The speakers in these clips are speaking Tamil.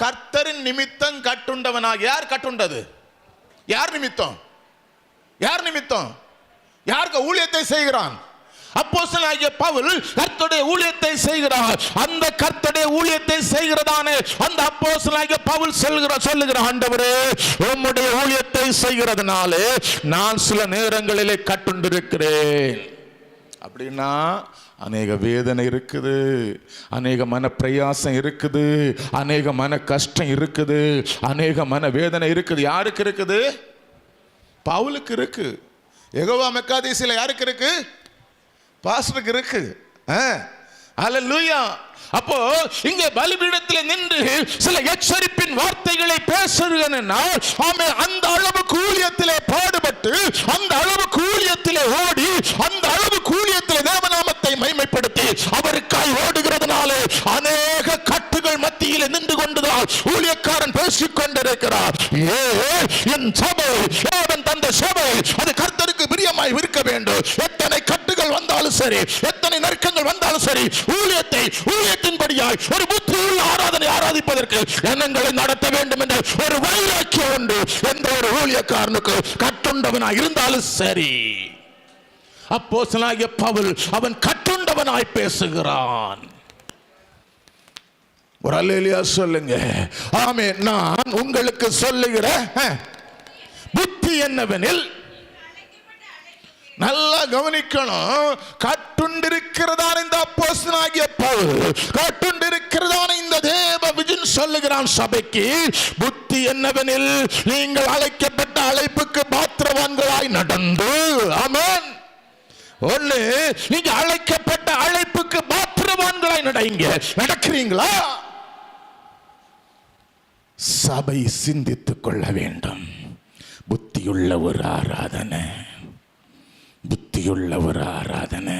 கர்த்தரின் நிமித்தம் கட்டுண்டவனாக யார் கட்டுண்டது? யார் நிமித்தம்? யார் நிமித்தம்? யாருக்கு ஊழியத்தை செய்கிறான்? அப்போஸ்தலனாகிய பவுல் கர்த்தருடைய ஊழியத்தை செய்கிறார். அந்த கர்த்தருடைய ஊழியத்தை செய்கிறதானே? அந்த அப்போஸ்தலனாகிய பவுல் செல்கிற சொல்லுகிற ஆண்டவரே உம்முடைய ஊழியத்தை செய்கிறதுனாலே நான் சில நேரங்களிலே கட்டுண்டிருக்கிறேன். அப்படின்னா அநேக வேதனை இருக்குது அநேக மன பிரயாசம் இருக்குது அநேக மன கஷ்டம் இருக்குது அநேக மன வேதனை இருக்குது. யாருக்கு இருக்குது? பவுலுக்கு இருக்கு. எகோவா மெக்காதீசியில் யாருக்கு இருக்கு? பாஸ்டருக்கு இருக்கு. அல்லேலூயா அப்போ இங்கே பலிபீடத்தில் நின்று சில எச்சரிப்பின் வார்த்தைகளை பேசுகிறேன்னா ஆமே அந்த அளவு கூலியத்திலே பாடுபட்டு அந்த அளவு கூலியத்திலே ஓடி அந்த அளவு கூலியத்திலே தேவநாமத்தை மைமைப்படுத்தி அவருக்காய் ஓடுகிறதுனாலே அநேக கட்டுகள் மத்தியில் நின்று கொண்டுதான் ஊழியக்காரன் பேசிக் கொண்டிருக்கிறார் ஏ என் சபை தேவன் தந்த சபை அது கர்த்தருக்கு பிரியமாய் இருக்க வேண்டும். எத்தனை கட்டுகள் வந்தாலும் சரி எத்தனை நெருக்கங்கள் வந்தாலும் சரி ஊழியத்தை ஊழியத்தின்படியாய் ஒரு புத்தி உள்ள ஆராதனை ஆராதிப்பதற்கு எண்ணங்களை நடத்த வேண்டும் என்ற ஒரு வைராக்கியம் உண்டு. எந்த ஒரு ஊழியக்காரனுக்கு கட்டுண்டவனாய் இருந்தாலும் சரி. அப்போசனாகிய பவுல் அவன் கட்டுண்டவனாய் பேசுகிறான். ஒரு அல்லேலியா சொல்லுங்க. ஆமே நான் உங்களுக்கு சொல்லுகிற புத்தி என்னவெனில் நல்லா கவனிக்கணும். கட்டுண்டிருக்கிறதான இந்த அப்போசனாகிய பவுல் கட்டுண்டிருக்கிறதான இந்த தேவ விஜன் சொல்லுகிறான் சபைக்கு புத்தி என்னவெனில் நீங்கள் அழைக்கப்பட்ட அழைப்புக்கு பாத்திரவான்களாய் நடந்து ஆமேன். ஒண்ணு நீங்க அழைக்கப்பட்ட அழைப்புக்கு பாத்திரவான்களாய் நடைங்க நடக்கிறீங்களா? சபை சிந்தித்துக் கொள்ள வேண்டும். புத்தியுள்ள ஒரு ஆராதனை. புத்தியுள்ள ஒரு ஆராதனை.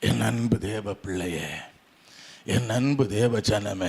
என் அன்பு தேவ பிள்ளைய என் அன்பு தேவ ஜனமே